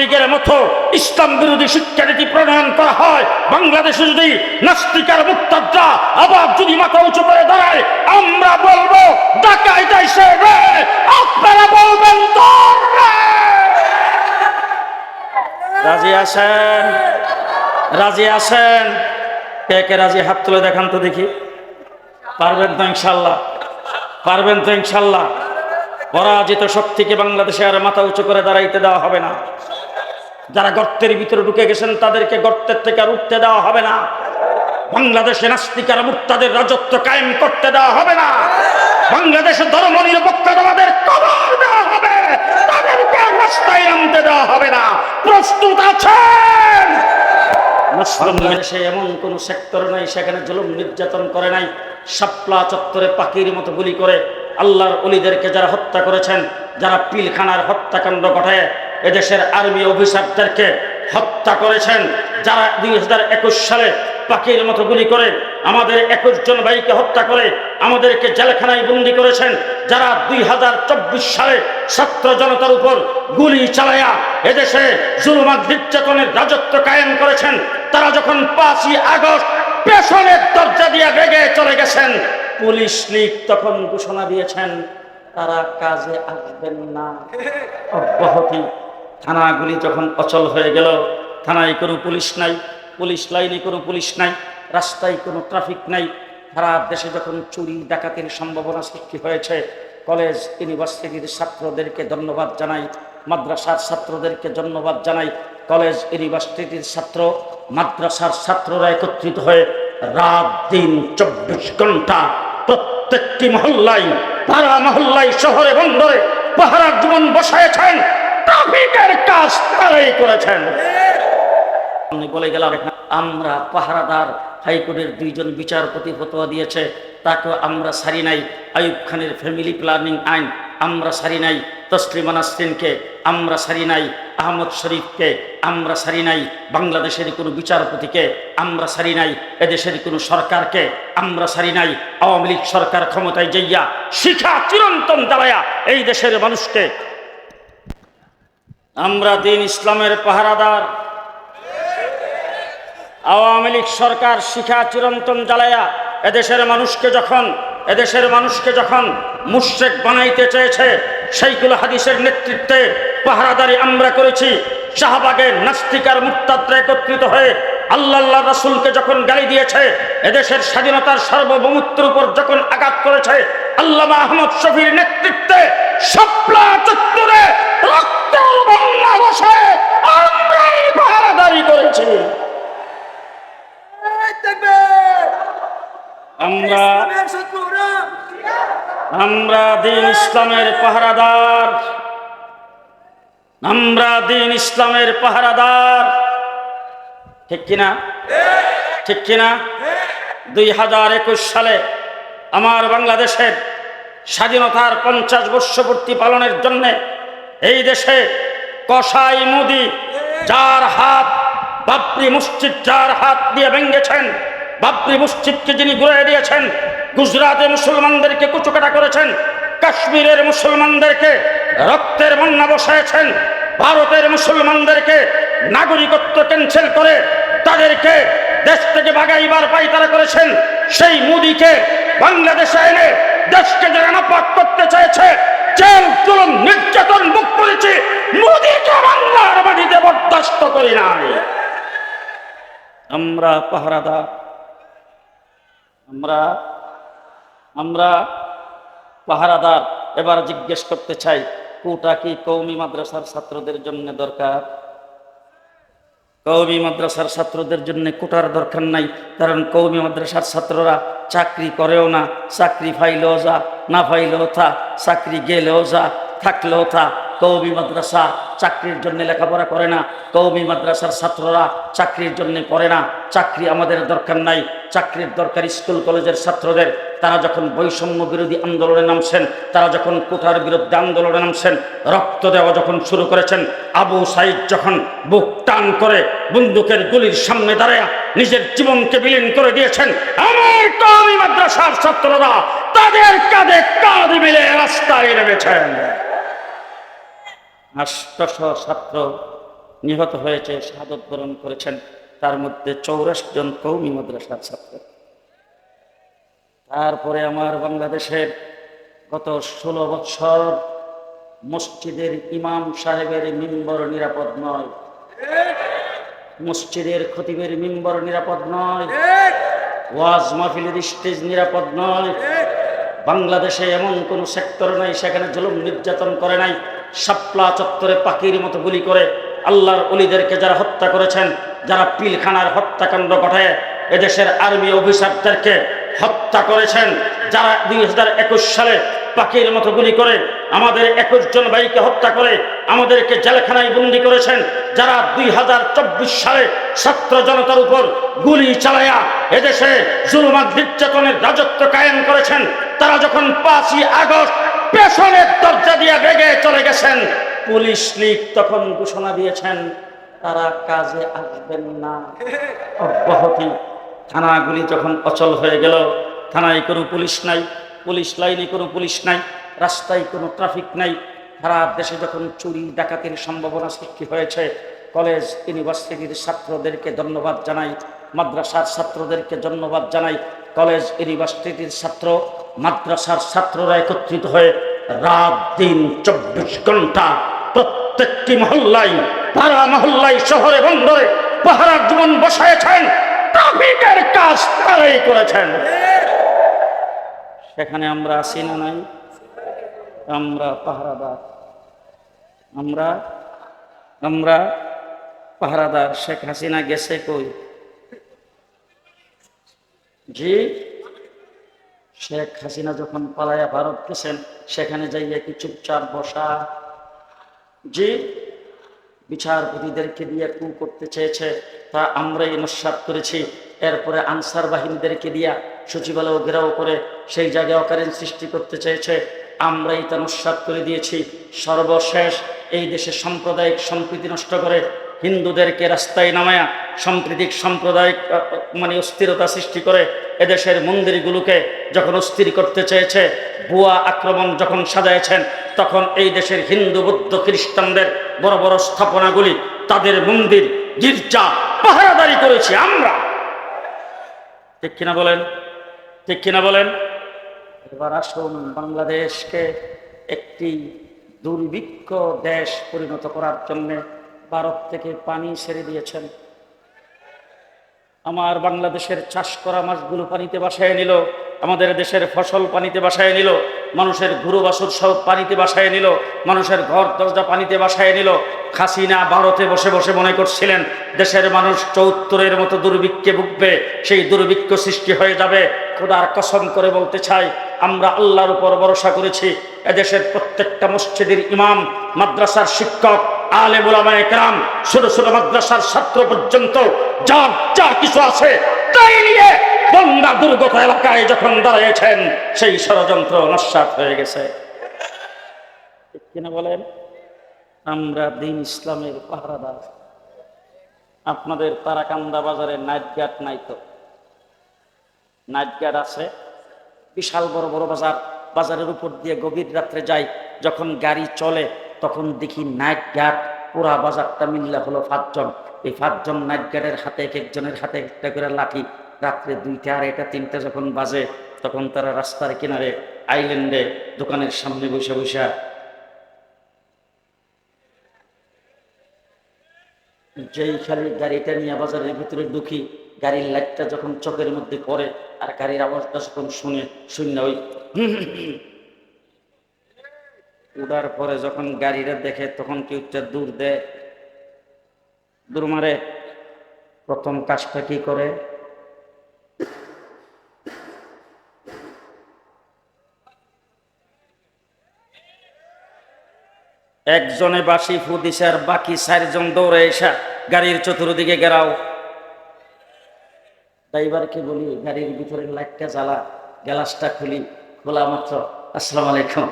লীগের মতো ইসলাম বিরোধী শিক্ষানীতি প্রণয়ন করা হয়, বাংলাদেশে যদি নাস্তিকার মুক্তাদরা আবার যদি মাথা উঁচু করে দাঁড়ায়, আমরা বলব আপনারা বলবেন রাজি আছেন? রাজি আছেন? কে কে রাজি? হাত তুলে দেখান তো দেখি। পারবেন তো ইনশাল্লাহ। পারবেন তো ইনশাল্লাহ। পরাজিত শক্তিকে বাংলাদেশে আর মাথা উঁচু করে দাঁড়াইতে দেওয়া হবে না। যারা গর্তের ভিতরে ঢুকে গেছেন, তাদেরকে গর্তের থেকে আর উঠতে দেওয়া হবে না। বাংলাদেশে নাস্তিকার মুক্তাদের রাজত্ব কায়েম করতে দেওয়া হবে না। বাংলাদেশে ধর্ম নিরপেক্ষতাবাদের কবর দেওয়া হবে। তাদেরকে রাস্তায় নামতে দেওয়া হবে না। প্রস্তুত আছেন? এমন কোন সেক্টর নাই, সেখানে জুলুম নির্যাতন করে নাই। শাপলা চত্বরে পাখির মতো গুলি করে আল্লাহর অলিদেরকে যারা হত্যা করেছেন, যারা পিলখানার হত্যাকাণ্ড ঘটায় এদেশের আর্মি অফিসারদেরকে হত্যা করেছেন। যারা দুই হাজার একুশ সালে পাখির মতো গুলি করে আমাদের একুশ জন ভাইকে হত্যা করে আমাদেরকে জেলখানায় বন্দি করেছেন, যারা দুই হাজার চব্বিশ সালে ছাত্র জনতার উপর গুলি চালায়া এদেশে জুলুমাত নির্যাতনের রাজত্ব কায়েম করেছেন, তারা যখন পাঁচই আগস্ট পেছনের দরজা দিয়ে বেগে চলে গেছেন, পুলিশ লীগ তখন ঘোষণা দিয়েছেন, তারা কাজে আসবেন না। অব্যাহতি থানাগুলি যখন অচল হয়ে গেল, থানায় কোনো পুলিশ নাই, পুলিশ লাইনে কোনো পুলিশ নাই, রাস্তায় কোনো ট্রাফিক নাই, সারা দেশে যখন চুরি, ডাকাতির সম্ভাবনা সৃষ্টি হয়েছে, কলেজ, ইউনিভার্সিটির ছাত্রদেরকে ধন্যবাদ জানাই, মাদ্রাসার ছাত্রদেরকে ধন্যবাদ জানাই, কলেজ, ইউনিভার্সিটির ছাত্র, মাদ্রাসার ছাত্ররা একত্রিত হয়ে রাত দিন চব্বিশ ঘণ্টা প্রত্যেকটি মহল্লায়, পাড়া মহল্লায়, শহরে, বন্দরে পাহারার জীবন বসায়ছেন ট্রাফিকের কাজ তারাই করেছেন। আমি বলে গেলাম, আমরা পাহারাদার হাইকোর্টের দুইজন বিচারপতি ফতোয়া দিয়েছে আমরা সারি নাই। আইব খানের ফ্যামিলি প্ল্যানিং আইন, আমরা সারি নাই। তসলিমা নাসরিনকে আমরা সারি নাই। আহমদ শরীফকে আমরা সারি নাই। বাংলাদেশের কোনো বিচারপতিকে আমরা সারি নাই। এদেশের কোনো সরকারকে আমরা সারি নাই। আওয়ামী লীগ সরকার ক্ষমতায় যাইয়া শিখা চিরন্তন দাঁড়ায়া এই দেশের মানুষকে আমরা দিন ইসলামের পাহারাদার। আওয়ামী লীগ সরকার শিখা চিরন্তন জ্বালায়া এদেশের মানুষকে যখন, এদেশের মানুষকে যখন মুশ্রেক বানাইতে চেয়েছে, সেইগুলো হাদিসের নেতৃত্বে পাহারাদারি আমরা করেছি। শাহবাগের নাস্তিকার মুক্তাদ্রা একত্রিত হয়ে আল্লাহ আল্লাহ রাসুলকে যখন গালি দিয়েছে, এদেশের স্বাধীনতার সার্বভৌমত্বের উপর যখন আঘাত করেছে আল্লামা আহমদ শফির নেতৃত্বে সপ্লা চত্বরে রক্তের বন্যা আমরাই করেছি। আমরা আমরা দিন ইসলামের পাহারাদার। আমরা দিন ইসলামের পাহারাদার। ঠিক কিনা? ঠিক কিনা? দুই হাজার একুশ সালে আমার বাংলাদেশের স্বাধীনতার পঞ্চাশ বর্ষপূর্তি পালনের জন্য এই দেশে কসাই মোদি যার হাত বাবরি মসজিদ যার হাত দিয়ে ভেঙ্গেছেন বাবরি মসজিদকে যিনি ঘুরে দিয়েছেন গুজরাটে মুসলমানদেরকে কুচুকাটা করেছেন, কাশ্মীরের মুসলমানদেরকে রক্তের বন্যা বসায়ছেন, ভারতের মুসলমানদেরকে নাগরিকত্ব ক্যান্সেল করে তাদেরকে দেশ থেকে বাগাইবার পাইতারা করেছেন, সেই মুদিকে বাংলাদেশে এনে দেশকে যারা নাপাক করতে চেয়েছে, জেল, জুলুম, নির্যাতন মুখ করেছে, মোদিকে বাংলার মাটিতে বরদাস্ত করি নাই। আমরা পাহারাদার, আমরা আমরা পাহারাদার, এবার জিজ্ঞেস করতে চাই, কোটা কি কৌমি মাদ্রাসার ছাত্রদের জন্য দরকার? কৌমি মাদ্রাসার ছাত্রদের জন্য কোটার দরকার নাই, কারণ কৌমি মাদ্রাসার ছাত্ররা চাকরি করেও না, চাকরি ফাইলেও যা, না ফাইলেও থা চাকরি গেলেও যা, থাকলেও থা কৌমি মাদ্রাসা চাকরির জন্য লেখাপড়া করে না। কৌমি মাদ্রাসার ছাত্ররা চাকরির জন্য পড়ে না। চাকরি আমাদের দরকার নাই। চাকরির দরকার স্কুল, কলেজের ছাত্রদের। তারা যখন বৈষম্য বিরোধী আন্দোলনে নামছেন, তারা যখন কোটার বিরুদ্ধে আন্দোলনে নামছেন, রক্ত দেওয়া যখন শুরু করেছেন, আবু সাইদ যখন বুক টান করে বন্দুকের গুলির সামনে দাঁড়ায় নিজের জীবনকে বিলীন করে দিয়েছেন, আমার কওমি মাদ্রাসার ছাত্ররা তাদের কাঁধে কাঁধ মিলে রাস্তায় নেমেছেন। আষ্টশ ছাত্র নিহত হয়েছে, শাহাদত বরণ করেছেন। তার মধ্যে চৌরাশ জন কৌমি মাদ্রাসার ছাত্র। তারপরে আমার বাংলাদেশের গত ষোলো বৎসর মসজিদের ইমাম সাহেবের মিম্বর নিরাপদ নয়। মসজিদের খতিবের মিম্বর নিরাপদ নয়। ওয়াজ মাহফিলের স্টেজ নিরাপদ নয়। বাংলাদেশে এমন কোনো সেক্টর নাই, সেখানে জুলুম নির্যাতন করে নাই। শাপলা চত্বরে পাখির মতো গুলি করে আল্লাহর অলিদেরকে যারা হত্যা করেছেন, যারা পিলখানার হত্যাকাণ্ড ঘটায়, এদেশের আর্মি অফিসারদেরকে হত্যা করেছেন, যারা দুই হাজার একুশ সালে পাখির মতো গুলি করে আমাদের একুশ জন ভাইকে হত্যা করে আমাদেরকে জেলখানায় বন্দি করেছেন, যারা দুই হাজার চব্বিশ সালে ছাত্র জনতার উপর গুলি চালায়া এদেশে জুলুমাত নির্যাতনের রাজত্ব কায়েম করেছেন, তারা যখন পাঁচই আগস্ট পেছনের দরজা দিয়ে বেগে চলে গেছেন। পুলিশ লীগ তখন ঘোষণা দিয়েছেন, তারা কাজে আসবেন না। অব্যাহতি। থানাগুলি যখন অচল হয়ে গেল, থানায় কোনো পুলিশ নাই, পুলিশ লাইনে কোনো পুলিশ নাই, রাস্তায় কোনো ট্রাফিক নাই। সারা দেশে যখন চুরি, ডাকাতির সম্ভাবনা সৃষ্টি হয়েছে, কলেজ, ইউনিভার্সিটির ছাত্রদেরকে ধন্যবাদ জানাই, মাদ্রাসার ছাত্রদেরকে ধন্যবাদ জানাই কলেজ, ইউনিভার্সিটির ছাত্র, মাদ্রাসার ছাত্ররা একত্রিত হয়ে রাত দিন চব্বিশ ঘণ্টা প্রত্যেকটি মহল্লায়, পাড়া মহল্লায়, শহরে, বন্দরে পাহারার জীবন বসাইছেন ট্রাফিকের কাজ তারাই করেছেন। সেখানে আমরা আছি না নাই? আমরা পাহারাদার। আমরা আমরা পাহারাদার শেখ হাসিনা গেছে কই? জি। শেখ হাসিনা যখন পালায়া ভারত গেছেন, সেখানে যাইয়া কি চুপচাপ বসা। জি, বিচারপতিদেরকে দিয়ে কু করতে চেয়েছে, তা আমরাই নস্বাত করেছি। এরপরে আনসার বাহিনীদেরকে দিয়া সচিবালয় ঘেরাও করে সেই জায়গায় অকারেন্ট সৃষ্টি করতে চেয়েছে, আমরাই তা নস্বাত করে দিয়েছি। সর্বশেষ এই দেশে সাম্প্রদায়িক সম্প্রীতি নষ্ট করে হিন্দুদেরকে রাস্তায় নামায়া সাম্প্রতিক সাম্প্রদায়িক মানে অস্থিরতা সৃষ্টি করে এদেশের মন্দিরগুলোকে যখন অস্থির করতে চেয়েছে, ভুয়া আক্রমণ যখন সাজাইছেন, তখন এই দেশের হিন্দু, বৌদ্ধ, খ্রিস্টানদের বড় বড় স্থাপনাগুলি তাদের মন্দির, গির্জা, পাহারাদারি করেছি আমরা। ঠিক কিনা বলেন? ঠিক কিনা বলেন? এবার আসুন বাংলাদেশকে একটি দুর্ভিক্ষ দেশ পরিণত করার জন্যে ভারত থেকে পানি ছেড়ে দিয়েছেন। আমার বাংলাদেশের চাষ করা মাছগুলো পানিতে বাসায় নিল, আমাদের দেশের ফসল পানিতে বাসায় নিল, মানুষের গুরু বাসুর সব পানিতে বাসায় নিল, মানুষের ঘর দরজা পানিতে বাসায় নিল। খাসিনা ভারতে বসে বসে মনে করছিলেন, দেশের মানুষ চৌত্তরের মতো দুর্ভিক্ষে ভুগবে, সেই দুর্ভিক্ষ সৃষ্টি হয়ে যাবে। খোদার কসম করে বলতে চাই, আমরা আল্লাহর উপর ভরসা করেছি, এদেশের প্রত্যেকটা মসজিদের ইমাম, মাদ্রাসার শিক্ষক আলে মোলামায় কেরাম, ছোট ছোট মাদ্রাসার ছাত্র পর্যন্ত যার যা কিছু আছে তাই নিয়ে বন্দা দুর্গত এলাকায় যখন দাঁড়িয়েছেন, সেই ষড়যন্ত্র নস্বাত হয়ে গেছে। বলেন? আমরা দিন ইসলামের পাহারাদার। আপনাদের তারাকান্দা বাজারে নাইট গার্ড নাই তো? নাইট গার্ড আছে। বিশাল বড় বড় বাজার। বাজারের উপর দিয়ে গভীর রাত্রে যাই, যখন গাড়ি চলে তখন দেখি নাইট গার্ড, পুরা বাজারটা মিললে হলো পাঁচজন। এই পাঁচজন নাইট গার্ডের হাতে এক একজনের হাতে একটা করে লাঠি। রাত্রে দুইটা, আড়াইটা, তিনটা যখন বাজে, তখন তারা রাস্তার কিনারে আইল্যান্ডে দোকানের সামনে বসে বসে যেই খালি গাড়িটা নিয়ে বাজারের ভিতরে ঢুকি, গাড়ির লাইটটা যখন চোখের মধ্যে পড়ে, আর গাড়ির আওয়াজটা যখন শুনে শূন্য ওই উড়ার পরে যখন গাড়িটা দেখে তখন কি উচ্চার দূর দেয়? দূর মারে। প্রথম কাজটা কি করে? একজনে বাসি ফু দিছে আর বাকি চারজন দৌড়ে এসা গাড়ির চতুর্দিকে গেরাও। ড্রাইভারকে বলি, গাড়ির ভিতরে লাইটটা জ্বালা গ্যালাসটা খুলি, খোলা মাত্র। আসসালামু আলাইকুম।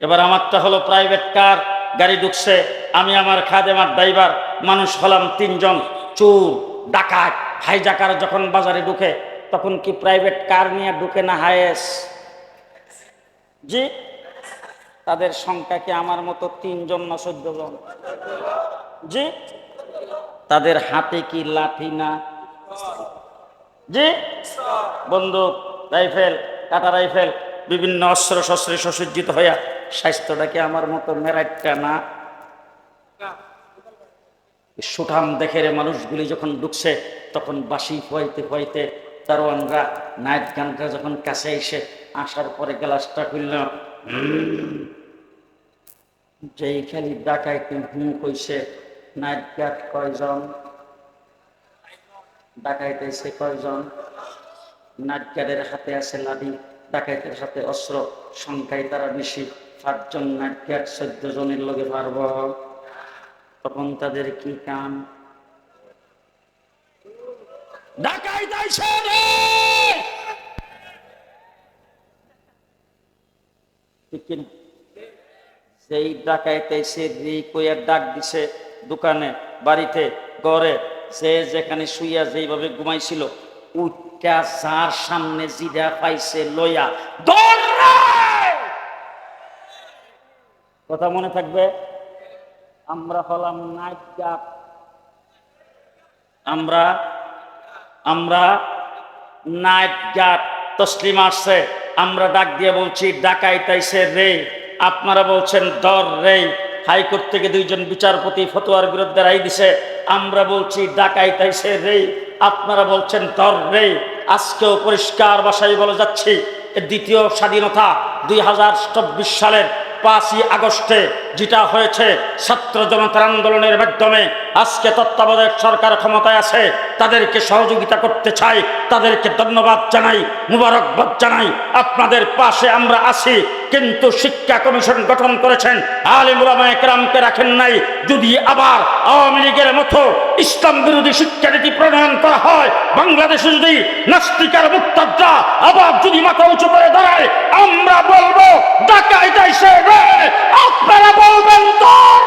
এবার আমারটা হলো প্রাইভেট কার গাড়ি ঢুকছে, আমি আমার খাদেমার ড্রাইভার মানুষ হলাম তিনজন, চুর, ডাকাত হাইজাকার যখন বাজারে ঢুকে, তখন কি প্রাইভেট কার নিয়ে ঢুকে না হায়েস? জি? তাদের সংখ্যা কি আমার মতো তিনজন না চোদ্দ জন জি? তাদের হাতে কি লাঠি না? জি? বন্দুক, রাইফেল, কাটা রাইফেল, বিভিন্ন অস্ত্র শস্ত্রে সুসজ্জিত হইয়া স্বাস্থ্যটা কি আমার মতো মেরাইটটা না? সুঠাম দেখে রে মানুষগুলি যখন ঢুকছে, তখন বাসি হইতে হইতে দারোয়ানরা নাইট গানটা যখন কাছে এসে আসার পরে গ্লাসটা খুলল, যেই খালি ডাকাইতে হুম কইছে নাইট গার্ড কয়জন? ডাকাইতেছে কয়জন? নাইট গার্ডের হাতে আছে লাঠি, ডাকাইতের হাতে অস্ত্র, সংখ্যায় তারা বেশি। পাঁচজন নাইট চোদ্দ জনের লগে পারব। তখন তাদের কি কাম? সেই ডাকাইতে সে ডাক দিছে দোকানে, বাড়িতে, ঘরে সে যেখানে শুইয়া যেইভাবে ঘুমাইছিল উঠটা যার সামনে জিরা পাইছে রে! কথা মনে থাকবে? আমরা হলাম নাইট আমরা আমরা নাইট গার্ড তসলিম আসছে। আমরা ডাক দিয়ে বলছি ডাকাইতাইছে রে। আপনারা বলছেন, দর রে। হাইকোর্ট থেকে দুইজন বিচারপতি ফতোয়ার বিরুদ্ধে রায় দিছে। আমরা বলছি, ডাকাই তাই সে রে, আপনারা বলছেন তর রে। আজকেও পরিষ্কার বাসায় বলে যাচ্ছি দ্বিতীয় স্বাধীনতা দুই হাজার চব্বিশ সালের পাঁচই আগস্টে যেটা হয়েছে, ছাত্র জনতার আন্দোলনের মাধ্যমে আজকে তত্ত্বাবধায়ক সরকার ক্ষমতায় আছে, তাদেরকে সহযোগিতা করতে চাই, তাদেরকে ধন্যবাদ জানাই, মুবারকবাদ জানাই, আপনাদের পাশে আমরা আছি, কিন্তু শিক্ষা কমিশন গঠন করেছেন আলিমুলামা রাখেন নাই, যদি আবার আওয়ামী লীগের মতো ইসলাম বিরোধী শিক্ষানীতি প্রণয়ন করা হয়, বাংলাদেশে যদি নাস্তিকার মুক্তাদরা আবার যদি মাথা উঁচু করে দাঁড়ায়, আমরা যাইছে রে, আপনারা বলবেন দর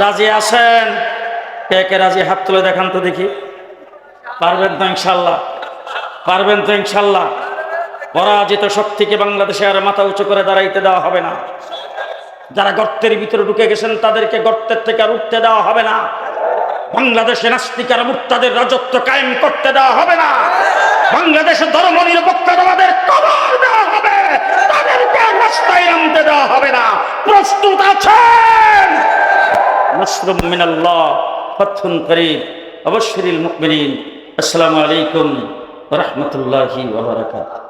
রাজি আছেন? কে কে রাজি? হাত তুলে দেখান তো দেখি। পারবেন তো ইনশাল্লাহ। পারবেন তো ইনশাল্লাহ। পরাজিত শক্তিকে বাংলাদেশে আর মাথা উঁচু করে দাঁড়াইতে দেওয়া হবে না। যারা গর্তের ভিতরে ঢুকে গেছেন, তাদেরকে গর্তের থেকে আর উঠতে দেওয়া হবে না। বাংলাদেশে নাস্তিকার মুক্তাদের রাজত্ব কায়েম করতে দেওয়া হবে না। বাংলাদেশে ধর্ম নিরপেক্ষতাবাদের কবর দেওয়া হবে। তাদেরকে রাস্তায় নামতে দেওয়া হবে না। প্রস্তুত আছেন। নসরুম মিনাল্লাহ, ফতহুন করিম অবশ্যরিল মুকমিনিন। আসসালামু আলাইকুম রাহমাতুল্লাহি ওয়া বারাকাতুহু।